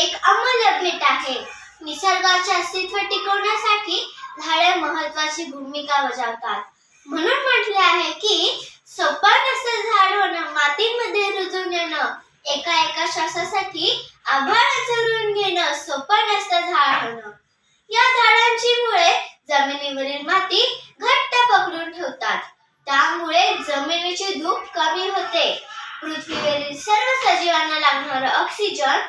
एक अमूल्य भेट आहे. निसर्गाचे अस्तित्व टिकवण्यासाठी झाडे महत्वाची भूमिका बजावतात. म्हणून म्हटले आहे की सोपा नसतं झाड होणं मातीमध्ये रुजून येणं एका एका श्वासासाठी आभाळ चरून घेणं सोपान नसतं झाड होणं. या झाडांची मुळे जमिनीवरील माती घट्ट पकडून ठेवतात. त्यामुळे जमिनीची धूप कमी होते. पृथ्वीवरील सर्व सजीवांना लागणारं ऑक्सिजन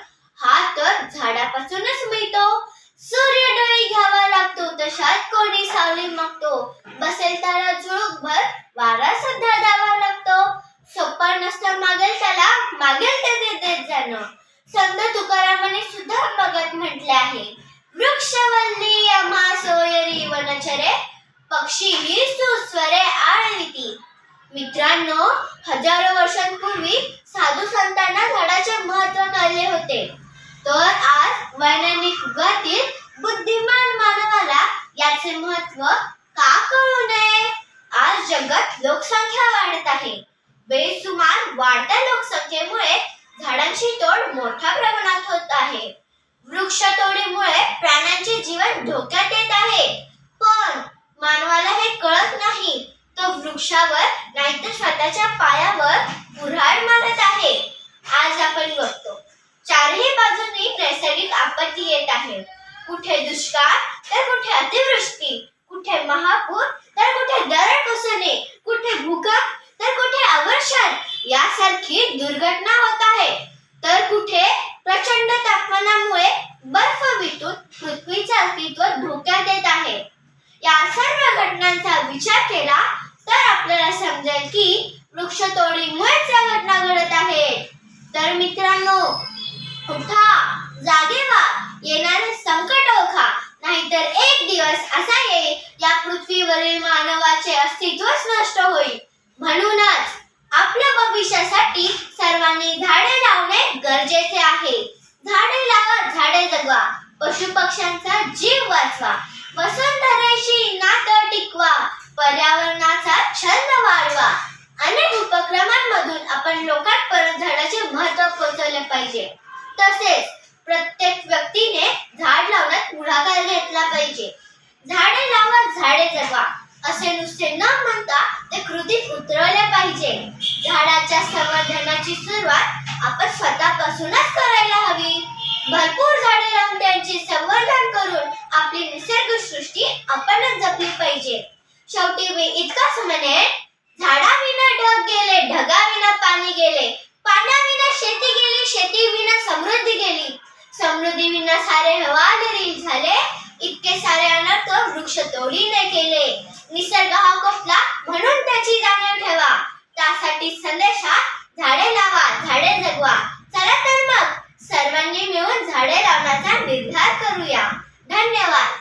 हा तर झाडापासूनच मिळतो. सूर्य डोळी घ्यावा लागतो तशात कोणी सावली मागतो. बसेल त्याला झुळूकभर वारा सुद्धा द्यावा लागतो. सोपा नसतं मागेल त्याला मागेल ते दे- देत जाणं. संत तुकारामाने सुद्धा भगत म्हटले आहे. वृक्षवल्ली यमा सोयरी वनचरे पक्षी ही सुस्वरे आळविती. मित्रांनो हजारो वर्षांपूर्वी साधू संतांना झाडाचे महत्त्व कळले होते. तर आज वैज्ञानिक युगातील बुद्धिमान मानवाला याचे महत्त्व का कळू नये? आज जगात लोकसंख्या वाढत आहे. बेसुमार वाढत्या लोकसंख्येमुळे झाडांची तोड मोठ्या प्रमाणात होत आहे. वृक्षतोडीमुळे प्राण्यांचे जीवन धोक्यात येत आहे. पण मानवाला हे कळत नाही. तो वृक्षावर नाहीतर स्वतःच्या पायावर कुऱ्हाड मारत आहे. आज आपण बघतो नैसर्गिक आपत्ती येत आहे. कुठे दुष्काळ तर कुठे अतिवृष्टी. कुठे महापूर तर कुठे दरड कोसळणे. कुठे भूकंप तर कुठे अवर्षण. यासारखी दुर्घटना होत आहे. तर कुठे प्रचंड तापमानामुळे बर्फ विटून पृथ्वीचे अस्तित्व धोक्यात येत आहे. या सर्व घटनांचा विचार केला तर आपल्याला समजेल की वृक्षतोडीमुळेच या घटना घडत आहेत. तर मित्रांनो उठा. जागे व्हा येणारे संकट ओळखा. नाहीतर एक दिवस असा येईल या पृथ्वीवरील मानवाचे अस्तित्वच नष्ट होईल. म्हणूनच आपल्या भविष्यासाठी सर्वांनी झाडे लावणे गरजेचे आहे. झाडे लावा झाडे जगवा. पशु पक्ष्यांचा जीव वाचवा. वसुंधरेशी नातं टिकवा. पर्यावरणाचा छंद वाढवा. अनेक उपक्रमांमधून आपण लोकांपर्यंत झाडाचे महत्त्व पोहोचवले पाहिजे. तसेच प्रत्येक व्यक्तीने झाड लावण्यात पुढाकार घेतला पाहिजे. झाडे लावा झाडे जगवा. असे नुसते न म्हणता ते कृतीत उतरवले पाहिजे. झाडाच्या संवर्धनाची सुरुवात आपण स्वतःपासूनच करायला हवी. भरपूर झाडे लावून त्यांचे संवर्धन करून आपली निसर्ग सृष्टी आपणच जपली पाहिजे. शेवटी मी इतकाच म्हणेन इतना सारे हवादरील झाले. इतके सारे अनर्थ वृक्ष तोडीने केले. निसर्ग हा कोपला म्हणून त्याची जाणीव ठेवा. त्यासाठी संदेशात झाडे लावा झाडे जगवा. चला तर मग सर्वांनी मिळून झाडे लावण्याचा निर्धार करूया. धन्यवाद.